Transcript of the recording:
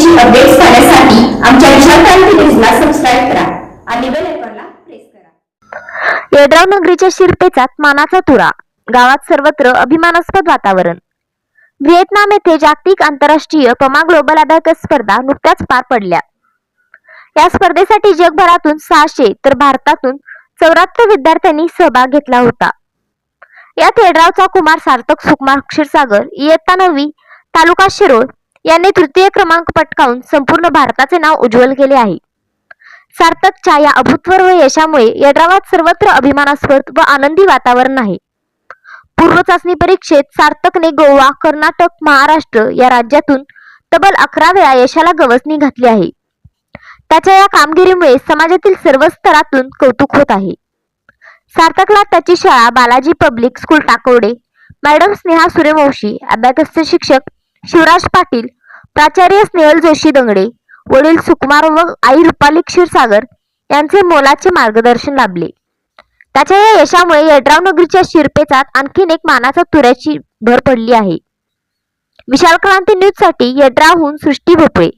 ची अपडेट्स पाहण्यासाठी आमच्या विशालकांती न्यूजला सबस्क्राईब करा आणि बेल आयकॉनला प्रेस करा. येड्राव नगरीच्या शिरपेचात मानाचा तुरा गावात सर्वत्र अभिमानास्पद वातावरण. व्हिएतनाम येथे जागतिक आंतरराष्ट्रीय पमा ग्लोबल अभ्यागत स्पर्धा नुकत्याच पार पडल्या. या स्पर्धेसाठी जगभरातून सहाशे तर भारतातून चौऱ्याहत्तर विद्यार्थ्यांनी सहभाग घेतला होता. यात येड्रावचा कुमार सार्थक सुकुमार क्षीरसागर इयत्ता नववी तालुका शिरोळ यांनी तृतीय क्रमांक पटकावून संपूर्ण भारताचे नाव उज्ज्वल केले आहे. सार्थकच्या या अभूतपूर्व यशामुळे येड्रावात सर्वत्र अभिमानास्पद व आनंदी वातावरण आहे. पूर्व चाचणी परीक्षेत सार्थकने गोवा कर्नाटक महाराष्ट्र या राज्यातून तब्बल अकरा वेळा यशाला गवसणी घातली आहे. त्याच्या या कामगिरीमुळे समाजातील सर्व स्तरातून कौतुक होत आहे. सार्थकला त्याची शाळा Balaji public school Takode madam Sneha Suryavanshi अभ्यासस्थ शिक्षक शिवराज पाटील प्राचार्य स्नेहल जोशी दंगडे वडील सुकुमार व आई रुपाली क्षीरसागर यांचे मोलाचे मार्गदर्शन लाभले. त्याच्या या यशामुळे यड्राव नगरीच्या शिरपेचात आणखीन एक मानाचा तुऱ्याची भर पडली आहे. विशाल क्रांती न्यूजसाठी यड्रावहून सृष्टी भोपळे.